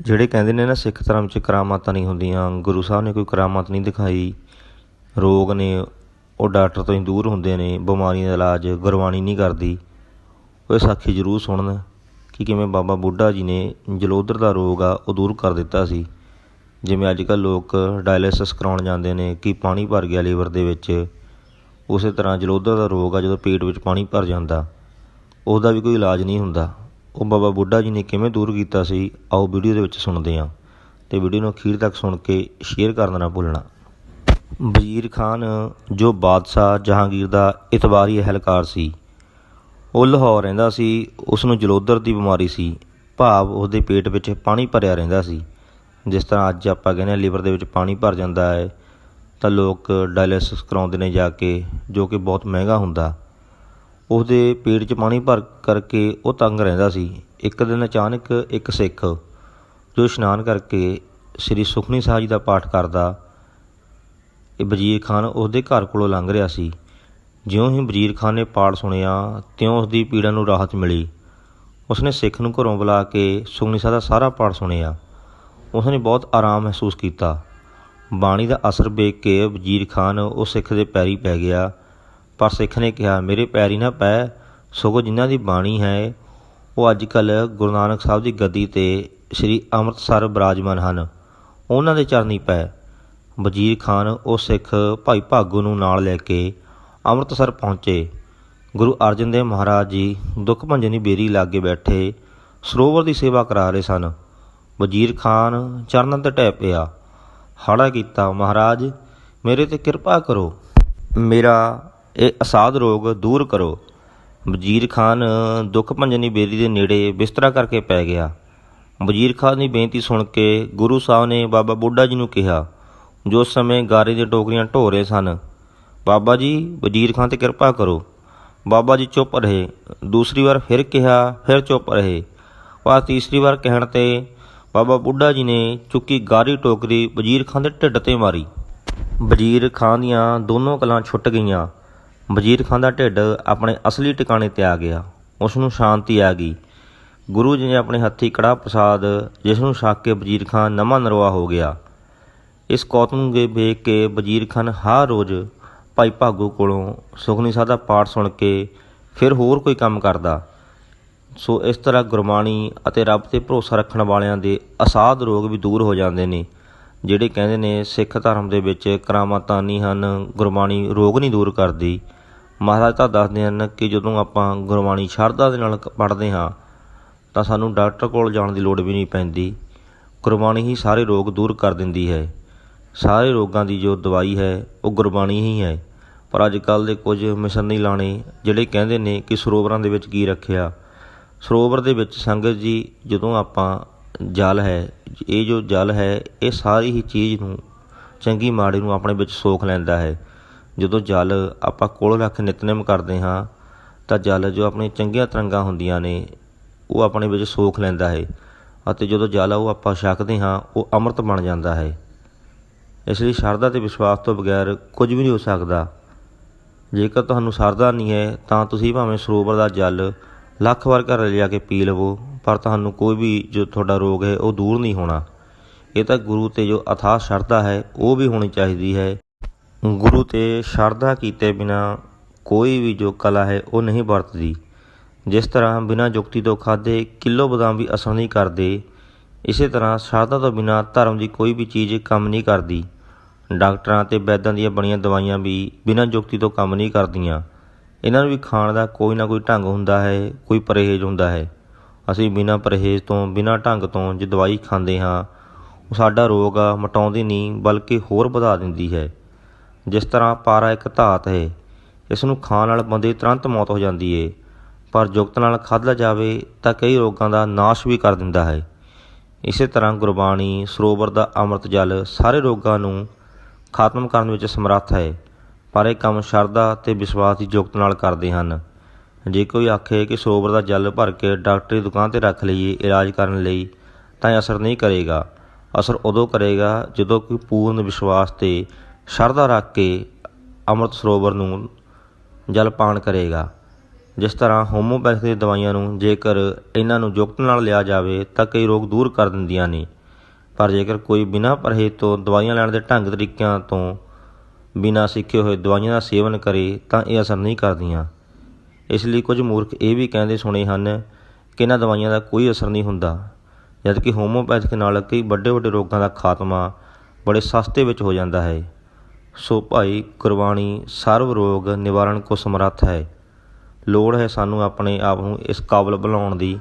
ਜਿਹੜੇ ਕਹਿੰਦੇ ਨੇ ਨਾ ਸਿੱਖ ਧਰਮ 'ਚ ਕਰਾਮਾਤਾਂ ਨਹੀਂ ਹੁੰਦੀਆਂ, ਗੁਰੂ ਸਾਹਿਬ ਨੇ ਕੋਈ ਕਰਾਮਾਤ ਨਹੀਂ ਦਿਖਾਈ। ਰੋਗ ਨੇ, ਉਹ ਡਾਕਟਰ ਤੋਂ ਹੀ ਦੂਰ ਹੁੰਦੇ ਨੇ, ਬਿਮਾਰੀਆਂ ਦਾ ਇਲਾਜ, ਗੁਰਬਾਣੀ ਨਹੀਂ ਕਰਦੀ। ਉਹ ਸਾਖੀ ਜ਼ਰੂਰ ਸੁਣਨ ਕਿ ਕਿਵੇਂ ਬਾਬਾ ਬੁੱਢਾ ਜੀ ਨੇ ਜਲੋਦਰ ਦਾ ਰੋਗ ਆ, ਉਹ ਦੂਰ ਕਰ ਦਿੱਤਾ ਸੀ। ਜਿਵੇਂ ਅੱਜ ਕੱਲ੍ਹ ਲੋਕ ਡਾਇਲਿਸਿਸ ਕਰਾਉਣ ਜਾਂਦੇ ਨੇ ਕਿ ਪਾਣੀ ਭਰ ਗਿਆ ਲੀਵਰ ਦੇ ਵਿੱਚ। ਉਸੇ ਤਰ੍ਹਾਂ ਜਲੋਦਰ ਦਾ ਰੋਗ ਆ, ਜਦੋਂ ਪੇਟ ਵਿੱਚ ਪਾਣੀ ਭਰ ਜਾਂਦਾ, ਉਹਦਾ ਵੀ ਕੋਈ ਇਲਾਜ ਨਹੀਂ ਹੁੰਦਾ। ਉਹ ਬਾਬਾ ਬੁੱਢਾ ਜੀ ਨੇ ਕਿਵੇਂ ਦੂਰ ਕੀਤਾ ਸੀ, ਆਓ ਵੀਡੀਓ ਦੇ ਵਿੱਚ ਸੁਣਦੇ ਹਾਂ। ਤੇ ਵੀਡੀਓ ਨੂੰ ਅਖੀਰ ਤੱਕ ਸੁਣ ਕੇ ਸ਼ੇਅਰ ਕਰਨਾ ਨਾ ਭੁੱਲਣਾ। ਵਜ਼ੀਰ ਖਾਨ, ਜੋ ਬਾਦਸ਼ਾਹ ਜਹਾਂਗੀਰ ਦਾ ਇਤਬਾਰੀ ਅਹਿਲਕਾਰ ਸੀ, ਉਹ ਲਾਹੌਰ ਰਹਿੰਦਾ ਸੀ ਉਸ ਨੂੰ ਜਲੋਦਰ ਦੀ ਬਿਮਾਰੀ ਸੀ। ਭਾਵ ਉਹਦੇ ਪੇਟ ਵਿੱਚ ਪਾਣੀ ਭਰਿਆ ਰਹਿੰਦਾ ਸੀ। ਜਿਸ ਤਰ੍ਹਾਂ ਅੱਜ ਆਪਾਂ ਕਹਿੰਦੇ ਹਾਂ ਲਿਵਰ ਦੇ ਵਿੱਚ ਪਾਣੀ ਭਰ ਜਾਂਦਾ ਹੈ, ਤਾਂ ਲੋਕ ਡਾਇਲਿਸਿਸ ਕਰਾਉਂਦੇ ਨੇ ਜਾ ਕੇ, ਜੋ ਕਿ ਬਹੁਤ ਮਹਿੰਗਾ ਹੁੰਦਾ। ਉਹਦੇ ਪੇਟ 'ਚ ਪਾਣੀ ਭਰ ਕਰਕੇ ਉਹ ਤੰਗ ਰਹਿੰਦਾ ਸੀ। ਇੱਕ ਦਿਨ ਅਚਾਨਕ ਇੱਕ ਸਿੱਖ ਜੋ ਇਸ਼ਨਾਨ ਕਰਕੇ ਸ੍ਰੀ ਸੁਖਨੀ ਸਾਹਿਬ ਜੀ ਦਾ ਪਾਠ ਕਰਦਾ, ਇਹ ਵਜ਼ੀਰ ਖਾਨ ਉਹਦੇ ਘਰ ਕੋਲੋਂ ਲੰਘ ਰਿਹਾ ਸੀ। ਜਿਉਂ ਹੀ ਵਜ਼ੀਰ ਖਾਨ ਨੇ ਪਾਠ ਸੁਣਿਆ, ਤਿਉਂ ਉਸ ਦੀ ਪੀੜਾ ਨੂੰ ਰਾਹਤ ਮਿਲੀ। ਉਸਨੇ ਸਿੱਖ ਨੂੰ ਘਰੋਂ ਬੁਲਾ ਕੇ ਸੁਖਨੀ ਸਾਹਿਬ ਦਾ ਸਾਰਾ ਪਾਠ ਸੁਣਿਆ। ਉਸਨੇ ਬਹੁਤ ਆਰਾਮ ਮਹਿਸੂਸ ਕੀਤਾ। ਬਾਣੀ ਦਾ ਅਸਰ ਵੇਖ ਕੇ ਵਜ਼ੀਰ ਖਾਨ ਉਹ ਸਿੱਖ ਦੇ ਪੈਰੀ ਪੈ ਗਿਆ। ਪਰ ਸਿੱਖ ਨੇ ਕਿਹਾ, ਮੇਰੇ ਪੈਰੀ ਨਾ ਪੈ, ਸਗੋਂ ਜਿਨ੍ਹਾਂ ਦੀ ਬਾਣੀ ਹੈ, ਉਹ ਅੱਜ ਕੱਲ੍ਹ ਗੁਰੂ ਨਾਨਕ ਸਾਹਿਬ ਦੀ ਗੱਦੀ ਤੇ ਸ੍ਰੀ ਅੰਮ੍ਰਿਤਸਰ ਬਿਰਾਜਮਾਨ ਹਨ। ਉਹਨਾਂ ਦੇ ਚਰਨੀ ਪੈ। ਵਜ਼ੀਰ ਖਾਨ ਉਹ ਸਿੱਖ ਭਾਈ ਭਾਗੂ ਨੂੰ ਨਾਲ ਲੈ ਕੇ ਅੰਮ੍ਰਿਤਸਰ ਪਹੁੰਚੇ। ਗੁਰੂ ਅਰਜਨ ਦੇਵ ਮਹਾਰਾਜ ਜੀ ਦੁੱਖ ਭੰਜਨੀ ਬੇਰੀ ਲਾਗੇ ਬੈਠੇ ਸਰੋਵਰ ਦੀ ਸੇਵਾ ਕਰਾ ਰਹੇ ਸਨ। ਵਜ਼ੀਰ ਖਾਨ ਚਰਨਾਂ ਤੇ ਟੈ ਪਿਆ। ਹਾੜਾ ਕੀਤਾ ਮਹਾਰਾਜ, ਮੇਰੇ ਤੇ ਕਿਰਪਾ ਕਰੋ। ਮੇਰਾ ਇਹ ਅਸਾਧ ਰੋਗ ਦੂਰ ਕਰੋ। ਵਜ਼ੀਰ ਖਾਨ ਦੁੱਖ ਭੰਜਨੀ ਬੇਰੀ ਦੇ ਨੇੜੇ ਬਿਸਤਰਾ ਕਰਕੇ ਪੈ ਗਿਆ। ਵਜ਼ੀਰ ਖਾਨ ਦੀ ਬੇਨਤੀ ਸੁਣ ਕੇ ਗੁਰੂ ਸਾਹਿਬ ਨੇ ਬਾਬਾ ਬੁੱਢਾ ਜੀ ਨੂੰ ਕਿਹਾ, ਜੋ ਉਸ ਸਮੇਂ ਗਾਰੇ ਦੀਆਂ ਟੋਕਰੀਆਂ ਢੋ ਰਹੇ ਸਨ, ਬਾਬਾ ਜੀ, ਵਜ਼ੀਰ ਖਾਨ ਤੇ ਕਿਰਪਾ ਕਰੋ। ਬਾਬਾ ਜੀ ਚੁੱਪ ਰਹੇ, ਦੂਸਰੀ ਵਾਰ ਫਿਰ ਕਿਹਾ, ਫਿਰ ਚੁੱਪ ਰਹੇ। ਪਰ ਤੀਸਰੀ ਵਾਰ ਕਹਿਣ ਤੇ ਬਾਬਾ ਬੁੱਢਾ ਜੀ ਨੇ ਚੁੱਕੀ ਗਾਰੀ ਟੋਕਰੀ ਵਜ਼ੀਰ ਖਾਨ ਦੇ ਢਿੱਡ ਤੇ ਮਾਰੀ। ਵਜ਼ੀਰ ਖਾਨ ਦੀਆਂ ਦੋਨੋਂ ਕਲਾਂ ਛੁੱਟ ਗਈਆਂ। ਵਜ਼ੀਰ ਖਾਨ ਦਾ ਢਿੱਡ ਆਪਣੇ ਅਸਲੀ ਟਿਕਾਣੇ ਤੇ ਆ ਗਿਆ। ਉਸ ਨੂੰ ਸ਼ਾਂਤੀ ਆ ਗਈ। ਗੁਰੂ ਜੀ ਨੇ ਆਪਣੇ ਹੱਥੀ ਕੜਾ ਪ੍ਰਸਾਦ, ਜਿਸ ਨੂੰ ਛਕ ਕੇ ਵਜ਼ੀਰ ਖਾਨ ਨਵਾਂ ਨਰਵਾ ਹੋ ਗਿਆ। ਇਸ ਕੌਤਮ ਨੂੰ ਵੇਖ ਕੇ ਵਜ਼ੀਰ ਖਾਨ ਹਰ ਰੋਜ਼ ਭਾਈ ਭਾਗੂ ਕੋਲੋਂ ਸੁਖਨੀ ਸਾਹਿਬ ਦਾ ਪਾਠ ਸੁਣ ਕੇ ਫਿਰ ਹੋਰ ਕੋਈ ਕੰਮ ਕਰਦਾ। ਸੋ ਇਸ ਤਰ੍ਹਾਂ ਗੁਰਬਾਣੀ ਅਤੇ ਰੱਬ ਤੇ ਭਰੋਸਾ ਰੱਖਣ ਵਾਲਿਆਂ ਦੇ ਅਸਾਧ ਰੋਗ ਵੀ ਦੂਰ ਹੋ ਜਾਂਦੇ ਨੇ, ਜਿਹੜੇ ਕਹਿੰਦੇ ਨੇ ਸਿੱਖ ਧਰਮ ਦੇ ਵਿੱਚ ਕਰਾਮਾਤਾਂ ਨਹੀਂ ਹਨ, ਗੁਰਬਾਣੀ ਰੋਗ ਨਹੀਂ ਦੂਰ ਕਰਦੀ। ਮਹਾਰਾਜ ਤਾਂ ਦੱਸਦੇ ਹਨ ਕਿ ਜਦੋਂ ਆਪਾਂ ਗੁਰਬਾਣੀ ਸ਼ਰਧਾ ਦੇ ਨਾਲ ਪੜ੍ਹਦੇ ਹਾਂ, ਤਾਂ ਸਾਨੂੰ ਡਾਕਟਰ ਕੋਲ ਜਾਣ ਦੀ ਲੋੜ ਵੀ ਨਹੀਂ ਪੈਂਦੀ। ਗੁਰਬਾਣੀ ਹੀ ਸਾਰੇ ਰੋਗ ਦੂਰ ਕਰ ਦਿੰਦੀ ਹੈ। ਸਾਰੇ ਰੋਗਾਂ ਦੀ ਜੋ ਦਵਾਈ ਹੈ, ਉਹ ਗੁਰਬਾਣੀ ਹੀ ਹੈ। ਪਰ ਅੱਜ ਕੱਲ੍ਹ ਦੇ ਕੁਝ ਮਿਸ਼ਨਰੀ ਲਾਣੇ ਜਿਹੜੇ ਕਹਿੰਦੇ ਨੇ ਕਿ ਸਰੋਵਰਾਂ ਦੇ ਵਿੱਚ ਕੀ ਰੱਖਿਆ? ਸਰੋਵਰ ਦੇ ਵਿੱਚ ਸੰਗਤ ਜੀ, ਜਦੋਂ ਆਪਾਂ ਜਲ ਹੈ, ਇਹ ਜੋ ਜਲ ਹੈ, ਇਹ ਸਾਰੀ ਹੀ ਚੀਜ਼ ਨੂੰ ਚੰਗੀ ਮਾੜੀ ਨੂੰ ਆਪਣੇ ਵਿੱਚ ਸੋਖ ਲੈਂਦਾ ਹੈ। ਜਦੋਂ ਜਲ ਆਪਾਂ ਕੋਲ ਰੱਖ ਨਿਤਨੇਮ ਕਰਦੇ ਹਾਂ, ਤਾਂ ਜਲ ਜੋ ਆਪਣੀ ਚੰਗੀਆਂ ਤਰੰਗਾਂ ਹੁੰਦੀਆਂ ਨੇ, ਉਹ ਆਪਣੇ ਵਿੱਚ ਸੋਖ ਲੈਂਦਾ ਹੈ ਅਤੇ ਜਦੋਂ ਜਲ ਉਹ ਆਪਾਂ ਛਕਦੇ ਹਾਂ, ਉਹ ਅੰਮ੍ਰਿਤ ਬਣ ਜਾਂਦਾ ਹੈ। ਇਸ ਲਈ ਸ਼ਰਧਾ ਤੇ ਵਿਸ਼ਵਾਸ ਤੋਂ ਬਗੈਰ ਕੁਝ ਵੀ ਨਹੀਂ ਹੋ ਸਕਦਾ। ਜੇਕਰ ਤੁਹਾਨੂੰ ਸ਼ਰਧਾ ਨਹੀਂ ਹੈ, ਤਾਂ ਤੁਸੀਂ ਭਾਵੇਂ ਸਰੋਵਰ ਦਾ ਜਲ ਲੱਖ ਵਾਰ ਘਰ ਲਿਆ ਕੇ ਪੀ ਲਵੋ, ਪਰ ਤੁਹਾਨੂੰ ਕੋਈ ਵੀ ਜੋ ਤੁਹਾਡਾ ਰੋਗ ਹੈ, ਉਹ ਦੂਰ ਨਹੀਂ ਹੋਣਾ। ਇਹ ਤਾਂ ਗੁਰੂ ਤੇ ਜੋ ਅਥਾਹ ਸ਼ਰਧਾ ਹੈ, ਉਹ ਵੀ ਹੋਣੀ ਚਾਹੀਦੀ ਹੈ। ਗੁਰੂ ਤੇ ਸ਼ਰਧਾ ਕੀਤੇ ਬਿਨਾਂ ਕੋਈ ਵੀ ਜੋ ਕਲਾ ਹੈ, ਉਹ ਨਹੀਂ ਵਰਤਦੀ। ਜਿਸ ਤਰ੍ਹਾਂ ਬਿਨਾਂ ਯੁਕਤੀ ਤੋਂ ਖਾਦੇ ਕਿਲੋ ਬਦਾਮ ਵੀ ਅਸਰ ਨਹੀਂ ਕਰਦੇ, ਇਸੇ ਤਰ੍ਹਾਂ ਸ਼ਰਧਾ ਤੋਂ ਬਿਨਾਂ ਧਰਮ ਦੀ ਕੋਈ ਵੀ ਚੀਜ਼ ਕੰਮ ਨਹੀਂ ਕਰਦੀ। ਡਾਕਟਰਾਂ ਤੇ ਵੈਦਾਂ ਦੀਆਂ ਬਣੀਆਂ ਦਵਾਈਆਂ ਵੀ ਬਿਨਾਂ ਯੁਕਤੀ ਤੋਂ ਕੰਮ ਨਹੀਂ ਕਰਦੀਆਂ। ਇਹਨਾਂ ਨੂੰ ਵੀ ਖਾਣ ਦਾ ਕੋਈ ਨਾ ਕੋਈ ਢੰਗ ਹੁੰਦਾ ਹੈ, ਕੋਈ ਪਰਹੇਜ਼ ਹੁੰਦਾ ਹੈ। ਅਸੀਂ ਬਿਨਾਂ ਪਰਹੇਜ਼ ਤੋਂ, ਬਿਨਾਂ ਢੰਗ ਤੋਂ ਜੇ ਦਵਾਈ ਖਾਂਦੇ ਹਾਂ, ਉਹ ਸਾਡਾ ਰੋਗ ਆ, ਮਟਾਉਂਦੀ ਨਹੀਂ, ਬਲਕਿ ਹੋਰ ਵਧਾ ਦਿੰਦੀ ਹੈ। ਜਿਸ ਤਰ੍ਹਾਂ ਪਾਰਾ ਇੱਕ ਧਾਤ ਹੈ, ਇਸ ਨੂੰ ਖਾਣ ਨਾਲ ਬੰਦੇ ਤੁਰੰਤ ਮੌਤ ਹੋ ਜਾਂਦੀ ਹੈ ਪਰ ਜੁਗਤ ਨਾਲ ਖਾਧਾ ਜਾਵੇ ਤਾਂ ਕਈ ਰੋਗਾਂ ਦਾ ਨਾਸ਼ ਵੀ ਕਰ ਦਿੰਦਾ ਹੈ। ਇਸੇ ਤਰ੍ਹਾਂ ਗੁਰਬਾਣੀ, ਸਰੋਵਰ ਦਾ ਅੰਮ੍ਰਿਤ ਜਲ ਸਾਰੇ ਰੋਗਾਂ ਨੂੰ ਖਾਤਮ ਕਰਨ ਵਿੱਚ ਸਮਰੱਥ ਹੈ, ਪਰ ਇਹ ਕੰਮ ਸ਼ਰਧਾ ਤੇ ਵਿਸ਼ਵਾਸ ਦੀ ਜੁਗਤ ਨਾਲ ਕਰਦੇ ਹਨ। ਜੇ ਕੋਈ ਆਖੇ ਕਿ ਸਰੋਵਰ ਦਾ ਜਲ ਭਰ ਕੇ ਡਾਕਟਰੀ ਦੁਕਾਨ ਤੇ ਰੱਖ ਲਈਏ ਇਲਾਜ ਕਰਨ ਲਈ, ਤਾਂ ਇਹ ਅਸਰ ਨਹੀਂ ਕਰੇਗਾ। ਅਸਰ ਉਦੋਂ ਕਰੇਗਾ ਜਦੋਂ ਕੋਈ ਪੂਰਨ ਵਿਸ਼ਵਾਸ ਤੇ ਸ਼ਰਧਾ ਰੱਖ ਕੇ ਅੰਮ੍ਰਿਤ ਸਰੋਵਰ ਨੂੰ ਜਲ ਪਾਨ ਕਰੇਗਾ। ਜਿਸ ਤਰ੍ਹਾਂ ਹੋਮੋਪੈਥੀ ਦੀਆਂ ਦਵਾਈਆਂ ਨੂੰ ਜੇਕਰ ਇਹਨਾਂ ਨੂੰ ਯੁਕਤ ਨਾਲ ਲਿਆ ਜਾਵੇ, ਤਾਂ ਕਈ ਰੋਗ ਦੂਰ ਕਰ ਦਿੰਦੀਆਂ ਨੇ। ਪਰ ਜੇਕਰ ਕੋਈ ਬਿਨਾਂ ਪਰਹੇਜ਼ ਤੋਂ ਦਵਾਈਆਂ ਲੈਣ ਦੇ ਢੰਗ ਤਰੀਕਿਆਂ ਤੋਂ ਬਿਨਾਂ ਸਿੱਖੇ ਹੋਏ ਦਵਾਈਆਂ ਦਾ ਸੇਵਨ ਕਰੇ, ਤਾਂ ਇਹ ਅਸਰ ਨਹੀਂ ਕਰਦੀਆਂ। ਇਸ ਲਈ ਕੁਝ ਮੂਰਖ ਇਹ ਵੀ ਕਹਿੰਦੇ ਸੁਣੇ ਹਨ ਕਿ ਇਹਨਾਂ ਦਵਾਈਆਂ ਦਾ ਕੋਈ ਅਸਰ ਨਹੀਂ ਹੁੰਦਾ, ਜਦਕਿ ਹੋਮੋਪੈਥਿਕ ਨਾਲ ਕਈ ਵੱਡੇ ਵੱਡੇ ਰੋਗਾਂ ਦਾ ਖਾਤਮਾ ਬੜੇ ਸਸਤੇ ਵਿੱਚ ਹੋ ਜਾਂਦਾ ਹੈ। ਸੋ ਭਾਈ ਗੁਰਬਾਣੀ ਸਰਵ ਰੋਗ ਨਿਵਾਰਨ ਕੋ ਸਮਰੱਥ ਹੈ। ਲੋੜ ਹੈ ਸਾਨੂੰ ਆਪਣੇ ਆਪ ਨੂੰ ਇਸ ਕਾਬਲ ਬਣਾਉਣ ਦੀ।